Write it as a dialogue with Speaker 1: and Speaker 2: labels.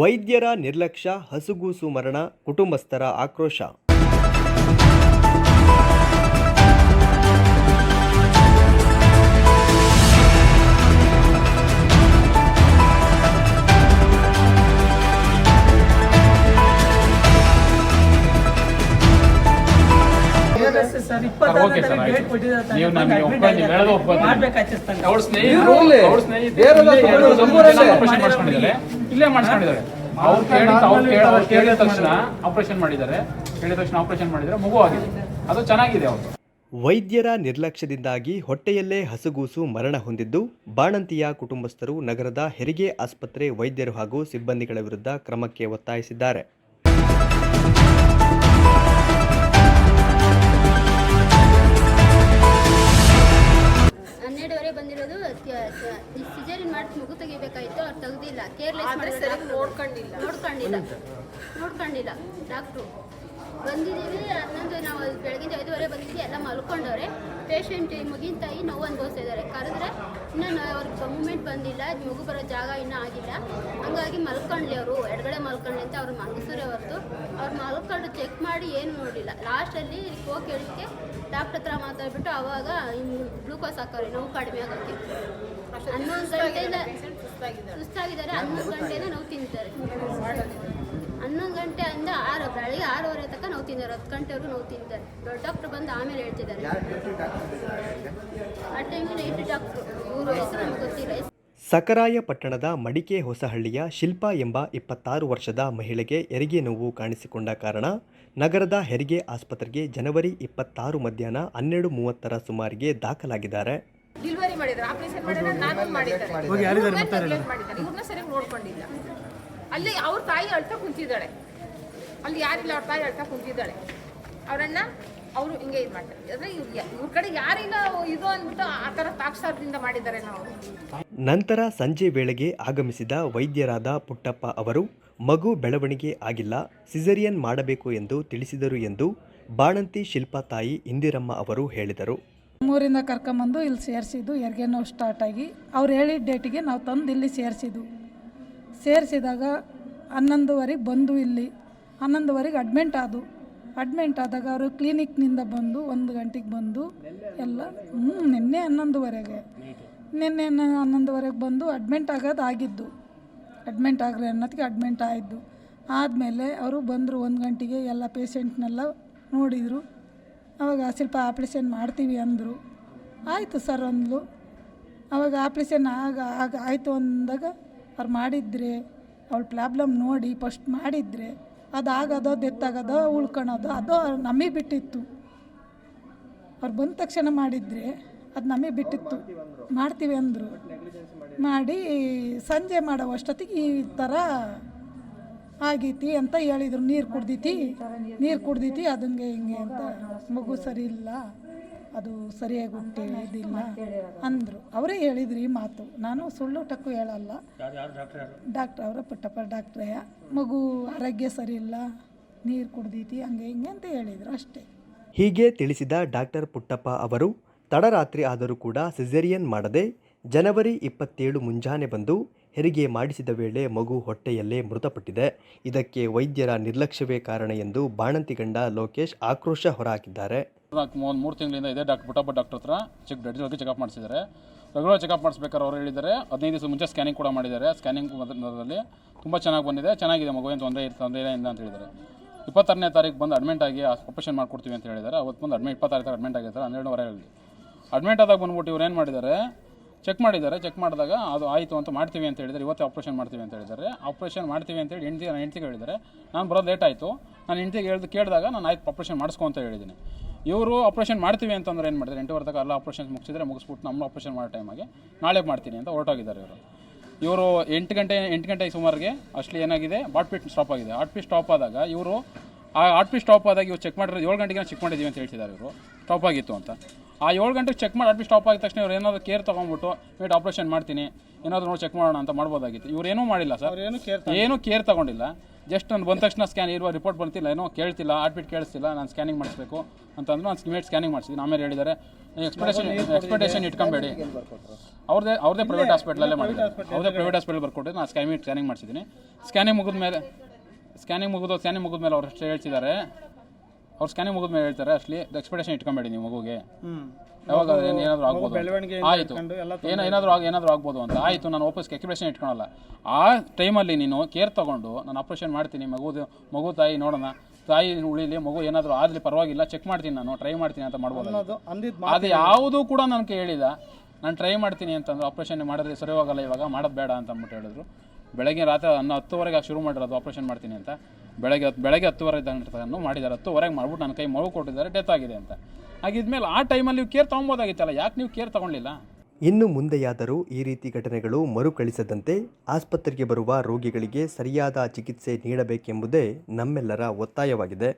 Speaker 1: ವೈದ್ಯರ ನಿರ್ಲಕ್ಷ್ಯ ಹಸುಗೂಸು ಮರಣ ಕುಟುಂಬಸ್ಥರ ಆಕ್ರೋಶ.
Speaker 2: ಸರ್ ಇಪ್ಪತ್ತಾರು
Speaker 3: ಇಲ್ಲೇ ಮಾಡಿಸ್ಕೊಂಡಿದ್ದಾರೆ. ಅವ್ರು ಕೇಳಿ ಅವ್ರು ಕೇಳಿ ಅವ್ರು ಕೇಳಿದ ತಕ್ಷಣ ಆಪರೇಷನ್ ಮಾಡಿದ್ದಾರೆ. ಕೇಳಿದ ತಕ್ಷಣ ಆಪರೇಷನ್ ಮಾಡಿದ್ದಾರೆ ಮಗು ಆಗಿದೆ. ಅದು ಚೆನ್ನಾಗಿದೆ ಅವರು
Speaker 1: ವೈದ್ಯರ ನಿರ್ಲಕ್ಷ್ಯದಿಂದಾಗಿ ಹೊಟ್ಟೆಯಲ್ಲೇ ಹಸುಗೂಸು ಮರಣ ಹೊಂದಿದ್ದು ಬಾಣಂತಿಯ ಕುಟುಂಬಸ್ಥರು ನಗರದ ಹೆರಿಗೆ ಆಸ್ಪತ್ರೆ ವೈದ್ಯರು ಹಾಗೂ ಸಿಬ್ಬಂದಿಗಳ ವಿರುದ್ಧ ಕ್ರಮಕ್ಕೆ ಒತ್ತಾಯಿಸಿದ್ದಾರೆ.
Speaker 4: ತೆಗ್ದಿಲ್ಲ ಕೇರ್ಲೆಸ್
Speaker 5: ಮಾಡಿಲ್ಲ ಸರಿಯಾಗಿ ನೋಡ್ಕೊಂಡಿಲ್ಲ.
Speaker 4: ನೋಡ್ಕೊಂಡಿಲ್ಲ. ನೋಡ್ಕೊಂಡಿಲ್ಲ. ಡಾಕ್ಟ್ರು ಬಂದಿದ್ದೀವಿ. ಹನ್ನೊಂದು ನಾವು ಬೆಳಗಿನ ಐದುವರೆ ಬಂದಿದ್ದೀವಿ. ಎಲ್ಲ ಮಲ್ಕೊಂಡವ್ರೆ. ಪೇಷಂಟ್ ಮುಗಿನ ತಾಯಿ ನೋವು ಅನುಭವಿಸ್ತಾ ಇದ್ದಾರೆ. ಕರೆದ್ರೆ ಇನ್ನೂ ಅವ್ರಿಗೆ ಮೂಮೆಂಟ್ ಬಂದಿಲ್ಲ ಮಗು ಬರೋ ಜಾಗ ಇನ್ನೂ ಆಗಿಲ್ಲ. ಹಂಗಾಗಿ ಮಲ್ಕೊಂಡ್ಲಿ ಅವರು ಎಡಗಡೆ ಮಲ್ಕೊಂಡ್ಲಿ ಅಂತ ಅವ್ರು ಮಲಗಿಸೋರೆ ಹೊರತು. ಅವ್ರು ಮಲ್ಕೊಂಡು ಚೆಕ್ ಮಾಡಿ ಏನು ನೋಡಿಲ್ಲ. ಲಾಸ್ಟಲ್ಲಿ ಹೋಗಿ ಕೇಳಿದ್ದಕ್ಕೆ ಡಾಕ್ಟರ್ ಹತ್ರ ಮಾತಾಡ್ಬಿಟ್ಟು ಅವಾಗ ಗ್ಲೂಕೋಸ್ ಹಾಕೋರಿ ನೋವು ಕಡಿಮೆ ಆಗೋಕ್ಕೆ ಹನ್ನೊಂದು ಗಂಟೆಯಿಂದ ಸುಸ್ತಾಗಿದ್ದಾರೆ. ಹನ್ನೊಂದು ಗಂಟೆಯಿಂದ ನೋವು ತಿಂತಾರೆ. ಹನ್ನೊಂದು ಗಂಟೆಯಿಂದ ಆರು ಬೆಳಿಗ್ಗೆ ಆರೂವರೆ ತನಕ ನೋವು ತಿಂದಾರೆ ಹತ್ತು ಗಂಟೆವರೆಗೂ ನೋವು ತಿಂತಾರೆ ದೊಡ್ಡ ಡಾಕ್ಟ್ರ್ ಬಂದು ಆಮೇಲೆ ಹೇಳ್ತಿದ್ದಾರೆ. ಆ ಟೈಮಿಗೆ ನೈಟ್ ಡಾಕ್ಟ್ರು ಇವರು ಹೆಸರು ನಮ್ಗೆ ಗೊತ್ತಿಲ್ಲ.
Speaker 1: ಸಕರಾಯ ಪಟ್ಟಣದ ಮಡಿಕೆ ಹೊಸಹಳ್ಳಿಯ ಶಿಲ್ಪಾ ಎಂಬ ಇಪ್ಪತ್ತಾರು ವರ್ಷದ ಮಹಿಳೆಗೆ ಹೆರಿಗೆ ನೋವು ಕಾಣಿಸಿಕೊಂಡ ಕಾರಣ ನಗರದ ಹೆರಿಗೆ ಆಸ್ಪತ್ರೆಗೆ ಜನವರಿ ಇಪ್ಪತ್ತಾರು ಮಧ್ಯಾಹ್ನ ಹನ್ನೆರಡು ಮೂವತ್ತರ ಸುಮಾರಿಗೆ ದಾಖಲಾಗಿದ್ದಾರೆ.
Speaker 5: ಡೆಲಿವರಿ ಮಾಡಿದ್ರು ಆಪರೇಷನ್ ಮಾಡಿದ್ರೆ ನಾನು ಮಾಡಿದ್ದಾರೆ. ಮಾಡಿದ್ದಾರೆ. ಇವ್ರನ್ನ ಸರಿಯಾಗಿ ನೋಡ್ಕೊಂಡಿಲ್ಲ. ಅಲ್ಲಿ ಅವ್ರ ತಾಯಿ ಅಳ್ತಾ ಕುಂತಿದ್ದಾಳೆ. ಅಲ್ಲಿ ಯಾರಿಲ್ಲ ಅವ್ರ ತಾಯಿ ಅಳ್ತಾ ಕುಂತಿದ್ದಾಳೆ. ಅವರನ್ನ ಅವರು ಹಿಂಗೆ ಇದು ಮಾಡ್ತಾರೆ. ಅಂದ್ರೆ ಇವ್ರ ಕಡೆ ಯಾರಿಲ್ಲ ಇದು ಅಂದ್ಬಿಟ್ಟು ಆ ತರ ತಾಕ್ಷಾರದಿಂದ ಮಾಡಿದ್ದಾರೆ ನಾವು.
Speaker 1: ನಂತರ ಸಂಜೆ ವೇಳೆಗೆ ಆಗಮಿಸಿದ ವೈದ್ಯರಾದ ಪುಟ್ಟಪ್ಪ ಅವರು ಮಗು ಬೆಳವಣಿಗೆ ಆಗಿಲ್ಲ ಸಿಸರಿಯನ್ ಮಾಡಬೇಕು ಎಂದು ತಿಳಿಸಿದರು ಎಂದು ಬಾಣಂತಿ ಶಿಲ್ಪಾ ತಾಯಿ ಇಂದಿರಮ್ಮ ಅವರು ಹೇಳಿದರು.
Speaker 6: ನಮ್ಮೂರಿಂದ ಕರ್ಕೊಂಬಂದು ಇಲ್ಲಿ ಸೇರಿಸಿದ್ದು ಹೆರಿಗೆ ನೋವು ಸ್ಟಾರ್ಟ್ ಆಗಿ ಅವ್ರು ಹೇಳಿದ ಡೇಟಿಗೆ ನಾವು ತಂದು ಇಲ್ಲಿ ಸೇರಿಸಿದ್ದು. ಸೇರಿಸಿದಾಗ ಹನ್ನೊಂದುವರೆಗೆ ಬಂದು ಇಲ್ಲಿ. ಹನ್ನೊಂದುವರೆಗೆ ಅಡ್ಮಿಂಟ್ ಆದು. ಅಡ್ಮಿಂಟ್ ಆದಾಗ ಅವರು ಕ್ಲಿನಿಕ್ನಿಂದ ಬಂದು ಒಂದು ಗಂಟೆಗೆ ಬಂದು ಎಲ್ಲ ಹ್ಞೂ ನಿನ್ನೆ ಹನ್ನೊಂದುವರೆಗೆ. ನಿನ್ನೆ ಹನ್ನೊಂದುವರೆಗೆ ಬಂದು ಅಡ್ಮಿಂಟ್ ಆಗೋದು ಆಗಿದ್ದು. ಅಡ್ಮಿಂಟ್ ಆಗ್ರಿ ಅನ್ನೋದಕ್ಕೆ ಅಡ್ಮಿಂಟ್ ಆಯಿತು ಆದಮೇಲೆ ಅವರು ಬಂದರು ಒಂದು ಗಂಟೆಗೆ ಎಲ್ಲ ಪೇಷಂಟ್ನೆಲ್ಲ ನೋಡಿದರು. ಅವಾಗ ಸ್ವಲ್ಪ ಆಪ್ರೇಷನ್ ಮಾಡ್ತೀವಿ ಅಂದರು. ಆಯಿತು ಸರ್ ಅಂದ್ಲು. ಅವಾಗ ಆಪ್ರೇಷನ್ ಆಗ ಆಗ ಆಯಿತು ಅಂದಾಗ ಅವ್ರು ಮಾಡಿದರೆ, ಅವಳ ಪ್ರಾಬ್ಲಮ್ ನೋಡಿ ಫಸ್ಟ್ ಮಾಡಿದರೆ ಅದು ಆಗೋದೋ ಡೆತ್ತಾಗೋದೋ ಉಳ್ಕೊಳೋದು ಅದು ನಮಗೆ ಬಿಟ್ಟಿತ್ತು. ಅವ್ರು ಬಂದ ತಕ್ಷಣ ಮಾಡಿದರೆ ಅದು ನಮಗೆ ಬಿಟ್ಟಿತ್ತು. ಮಾಡ್ತೀವಿ ಅಂದರು. ಮಾಡಿ ಸಂಜೆ ಮಾಡೋ ಅಷ್ಟೊತ್ತಿಗೆ ಈ ಥರ ಆಗೈತಿ ಅಂತ ಹೇಳಿದರು. ನೀರು ಕುಡ್ದಿತಿ ನೀರು ಕುಡ್ದಿತಿ ಅದಂಗೆ ಹಿಂಗೆ ಅಂತ. ಮಗು ಸರಿ ಇಲ್ಲ. ಅದು ಸರಿಯಾಗಿ ಹುಟ್ಟಿದಿಲ್ಲ ಅಂದರು. ಅವರೇ ಹೇಳಿದ್ರು ಈ ಮಾತು. ನಾನು ಸುಳ್ಳು ಟಕ್ಕು ಹೇಳಲ್ಲ ಡಾಕ್ಟ್ರ್ ಅವರ ಪುಟ್ಟಪ್ಪ ಡಾಕ್ಟ್ರೇ. ಮಗು ಆರೋಗ್ಯ ಸರಿ ಇಲ್ಲ ನೀರು ಕುಡ್ದೈತಿ ಹಂಗೆ ಹಿಂಗೆ ಅಂತ ಹೇಳಿದರು ಅಷ್ಟೇ.
Speaker 1: ಹೀಗೆ ತಿಳಿಸಿದ ಡಾಕ್ಟರ್ ಪುಟ್ಟಪ್ಪ ಅವರು ತಡರಾತ್ರಿ ಆದರೂ ಕೂಡ ಸಿಸೇರಿಯನ್ ಮಾಡದೆ ಜನವರಿ ಇಪ್ಪತ್ತೇಳು ಮುಂಜಾನೆ ಬಂದು ಹೆರಿಗೆ ಮಾಡಿಸಿದ ವೇಳೆ ಮಗು ಹೊಟ್ಟೆಯಲ್ಲೇ ಮೃತಪಟ್ಟಿದೆ. ಇದಕ್ಕೆ ವೈದ್ಯರ ನಿರ್ಲಕ್ಷ್ಯವೇ ಕಾರಣ ಎಂದು ಬಾಣಂತಿ ಗಂಡ ಲೋಕೇಶ್ ಆಕ್ರೋಶ ಹೊರಹಾಕಿದ್ದಾರೆ.
Speaker 3: ಮೂರು ತಿಂಗಳಿಂದ ಇದೆ ಡಾಕ್ಟರ್ ಪುಟ್ಟಪ್ಪ ಡಾಕ್ಟರ್ ಹತ್ರ ಚೆಕ್ ರೆಗ್ಯುಲರ್ಗೆ ಚೆಕಪ್ ಮಾಡಿಸಿದ್ದಾರೆ. ರೆಗ್ಯುಲರ್ ಚೆಕಪ್ ಮಾಡಿಸ್ಬೇಕಾದ್ರೆ ಅವ್ರು ಹೇಳಿದ್ದಾರೆ. ಹದಿನೈದು ದಿವಸ ಮುಂಚೆ ಸ್ಕ್ಯಾನಿಂಗ್ ಕೂಡ ಮಾಡಿದ್ದಾರೆ. ಸ್ಕ್ಯಾನಿಂಗ್ ಮೊದಲಲ್ಲಿ ತುಂಬ ಚೆನ್ನಾಗಿ ಬಂದಿದೆ. ಚೆನ್ನಾಗಿದೆ ಮಗು, ಏನು ತೊಂದರೆ ತೊಂದರೆ ಇಲ್ಲ ಅಂತ ಹೇಳಿದ್ದಾರೆ. ಇಪ್ಪತ್ತಾರನೇ ತಾರೀಕು ಬಂದು ಅಡ್ಮಿಂಟ್ ಆಗಿ ಆಪರೇಷನ್ ಮಾಡ್ಕೊಡ್ತೀವಿ ಅಂತ ಹೇಳಿದ್ದಾರೆ. ಅವತ್ತು ಬಂದು ಅಡ್ಮಿಟ್ ಇಪ್ಪತ್ತಾರು ತಾರೀಕು ಅಡ್ಮಿಂಟ್ ಆಗಿದ್ದಾರೆ ಹನ್ನೆರಡುವರೆಯಲ್ಲಿ ಅಡ್ಮಿಟ್ ಆದಾಗ ಬಂದ್ಬಿಟ್ಟು ಇವ್ರು ಏನು ಮಾಡಿದ್ದಾರೆ? ಚೆಕ್ ಮಾಡಿದ್ದಾರೆ ಚೆಕ್ ಮಾಡಿದಾಗ ಅದು ಆಯಿತು ಅಂತ ಮಾಡ್ತೀವಿ ಅಂತ ಹೇಳಿದರೆ ಇವತ್ತೇ ಆಪ್ರೇಷನ್ ಮಾಡ್ತೀವಿ ಅಂತ ಹೇಳಿದ್ದಾರೆ. ಆಪ್ರೇಷನ್ ಮಾಡ್ತೀವಿ ಅಂತೇಳಿ ಹೆಂಡತಿ ನನ್ನ ಹೆಂಡ್ತಿಗೆ ಹೇಳಿದ್ದಾರೆ, ನಾನು ಬರೋದು ಲೇಟ್ ಆಯಿತು. ನಾನು ಹೆಂಡತಿಗೆ ಹೇಳ್ದು ಕೇಳಿದಾಗ ನಾನು ಆಯ್ತು ಆಪ್ರೇಷನ್ ಮಾಡಿಸ್ಕೊ ಅಂತ ಹೇಳಿದ್ದೀನಿ. ಇವರು ಆಪ್ರೇಷನ್ ಮಾಡ್ತೀವಿ ಅಂತಂದ್ರೆ ಏನು ಮಾಡಿದ್ದಾರೆ ಎಂಟು ತನಕ ಎಲ್ಲ ಆಪ್ರೇಷನ್ ಮುಗಿಸಿದ್ರೆ ಮುಗಿಸ್ಬಿಟ್ಟು ನಮ್ಮ ಆಪ್ರೇಷನ್ ಮಾಡೋ ಟೈಮಾಗೆ ನಾಳೆ ಮಾಡ್ತೀನಿ ಅಂತ ಹೊರಟೋಗಿದ್ದಾರೆ ಇವರು. ಇವರು ಎಂಟು ಗಂಟೆ ಎಂಟು ಗಂಟೆಗೆ ಸುಮಾರಿಗೆ ಅಷ್ಟು ಏನಾಗಿದೆ? ಬಾಟ್ ಪಿಟ್ ಸ್ಟಾಪ್ ಆಗಿದೆ. ಆಟ್ ಪಿಟ್ ಸ್ಟಾಪ್ ಆದಾಗ ಇವರು ಆ ಆಟ್ಪಿ ಸ್ಟಾಪ್ ಆದಾಗ ಇವ್ರು ಚೆಕ್ ಮಾಡಿರೋದು ಏಳು ಗಂಟೆಗೆ ಚೆಕ್ ಮಾಡಿದ್ದೀವಿ ಅಂತ ಹೇಳ್ತಿದ್ದಾರೆ ಇವರು. ಸ್ಟಾಪ್ ಆಗಿತ್ತು ಅಂತ. ಆ ಏಳು ಗಂಟೆಗೆ ಚೆಕ್ ಮಾಡಿ ಆಟ್ಪಿ ಸ್ಟಾಪ್ ಆಗಿದ ತಕ್ಷಣ ಇವ್ರು ಏನಾದರೂ ಕೇರ್ ತೊಗೊಂಡ್ಬಿಟ್ಟು ವೇಟ್ ಆಪ್ರೇಷನ್ ಮಾಡ್ತೀನಿ. ಏನಾದರೂ ನೋಡಿ ಚೆಕ್ ಮಾಡೋಣ ಅಂತ ಮಾಡ್ಬೋದಾಗಿತ್ತು. ಇವ್ರು ಏನೂ ಮಾಡಿಲ್ಲ ಸರ್. ಏನೂ ಕೇರ್ ತೊಗೊಂಡಿಲ್ಲ. ಜಸ್ಟ್ ನಾನು ಬಂದ ತಕ್ಷಣ ಸ್ಕ್ಯಾನ್ ಇರುವ ರಿಪೋರ್ಟ್ ಬರ್ತಿಲ್ಲ ಏನೋ ಕೇಳ್ತಿಲ್ಲ ಆಟ್ಪಿಟ್ ಕೇಳಿಸ್ತಿಲ್ಲ ನಾನು ಸ್ಕ್ಯಾನಿಂಗ್ ಮಾಡಿಸ್ಬೇಕು ಅಂತಂದ್ರೆ ನಾನು ಸ್ಕಿಮೇಟ್ ಸ್ಕ್ಯಾನಿಂಗ್ ಮಾಡಿಸಿದ್ದೀನಿ ಆಮೇಲೆ ಹೇಳಿದ್ದಾರೆ ಎಕ್ಸ್ಪೆಕ್ಟೇಷನ್ ಎಕ್ಸ್ಪೆಕ್ಟೇಷನ್ ಇಟ್ಕೊಬೇಡಿ. ಅವ್ರದೇ ಅವ್ರದೇ ಪ್ರೈವೇಟ್ ಹಾಸ್ಪಿಟ್ಲಲ್ಲೇ ಮಾಡಿದ್ದಾರೆ. ಅವ್ರದೇ ಪ್ರೈವೇಟ್ ಹಾಸ್ಪಿಟಲ್ ಬರ್ಕೊಟ್ಟು ನಾನು ಸ್ಕ್ಯಾನಿಂಗ್ ಸ್ಕ್ಯಾನಿಂಗ್ ಮಾಡಿಸಿದ್ದೀನಿ. ಸ್ಕ್ಯಾನಿಂಗ್ ಮುಗಿದ ಮೇಲೆ ಸ್ಕ್ಯಾನಿಂಗ್ ಮುಗಿದು ಸ್ಕ್ಯಾನಿಂಗ್ ಮುಗಿದ ಮೇಲೆ ಅವ್ರು ಅಷ್ಟೇ ಹೇಳ್ತಿದ್ದಾರೆ. ಅವ್ರು ಸ್ಕ್ಯಾನಿಂಗ್ ಮುಗಿದ ಮೇಲೆ ಹೇಳ್ತಾರೆ ಅಷ್ಟಲಿ ಎಕ್ಸ್ಪೆಕ್ಟೇಷನ್ ಇಟ್ಕೊಂಬೇಡಿ ನೀವು ಮಗುಗೆ. ಯಾವಾಗ ಏನ್- ಏನಾದ್ರು ಆಗ್ಬೋದು ಆಯಿತು. ಏನೋ ಏನಾದರೂ ಆಗ ಏನಾದರೂ ಆಗ್ಬೋದು ಅಂತ. ಆಯಿತು ನಾನು ವಾಪಸ್ ಎಕ್ಸ್ಪ್ರೆಷನ್ ಇಟ್ಕೊಳಲ್ಲ. ಆ ಟೈಮಲ್ಲಿ ನೀನು ಕೇರ್ ತಗೊಂಡು ನಾನು ಆಪ್ರೇಷನ್ ಮಾಡ್ತೀನಿ ಮಗುದು ಮಗು ತಾಯಿ ನೋಡೋಣ. ತಾಯಿ ಉಳಿಲಿ ಮಗು ಏನಾದರೂ ಆದ್ಲಿ ಪರವಾಗಿಲ್ಲ ಚೆಕ್ ಮಾಡ್ತೀನಿ ನಾನು ಟ್ರೈ ಮಾಡ್ತೀನಿ ಅಂತ ಮಾಡ್ಬೋದು ಅದು ಯಾವುದೂ ಕೂಡ ನಾನು ಕೇಳಿದ ನಾನು ಟ್ರೈ ಮಾಡ್ತೀನಿ ಅಂತಂದ್ರೆ ಆಪ್ರೇಷನ್ ಮಾಡಿದ್ರೆ ಸರಿ ಹೋಗಲ್ಲ ಇವಾಗ ಮಾಡೋದು ಬೇಡ ಅಂತ ಅಂದ್ಬಿಟ್ಟು ಹೇಳಿದ್ರು. ಬೆಳಗ್ಗೆ ರಾತ್ರಿ ಹನ್ನೊ ಹತ್ತುವರೆಗೆ ಶುರು ಮಾಡಿರೋದು ಆಪ್ರೇಷನ್ ಮಾಡ್ತೀನಿ ಅಂತ. ಬೆಳಗ್ಗೆ ಹತ್ತು, ಬೆಳಗ್ಗೆ ಹತ್ತುವರೆ ತನಕ ಮಾಡಿದ್ದಾರೆ. ಹತ್ತುವರೆಗೆ ಮಾಡ್ಬಿಟ್ಟು ನನ್ನ ಕೈ ಮಗು ಕೊಟ್ಟಿದ್ದಾರೆ ಡೆತ್ ಆಗಿದೆ ಅಂತ. ಹಾಗಿದ್ಮೇಲೆ ಆ ಟೈಮಲ್ಲಿ ನೀವು ಕೇರ್ ತೊಗೊಬೋದಾಗಿತ್ತಲ್ಲ, ಯಾಕೆ ನೀವು ಕೇರ್ ತೊಗೊಳ್ಳಿಲ್ಲ
Speaker 1: ಇನ್ನು ಮುಂದೆಯಾದರೂ ಈ ರೀತಿ ಘಟನೆಗಳು ಮರುಕಳಿಸದಂತೆ ಆಸ್ಪತ್ರೆಗೆ ಬರುವ ರೋಗಿಗಳಿಗೆ ಸರಿಯಾದ ಚಿಕಿತ್ಸೆ ನೀಡಬೇಕೆಂಬುದೇ ನಮ್ಮೆಲ್ಲರ ಒತ್ತಾಯವಾಗಿದೆ.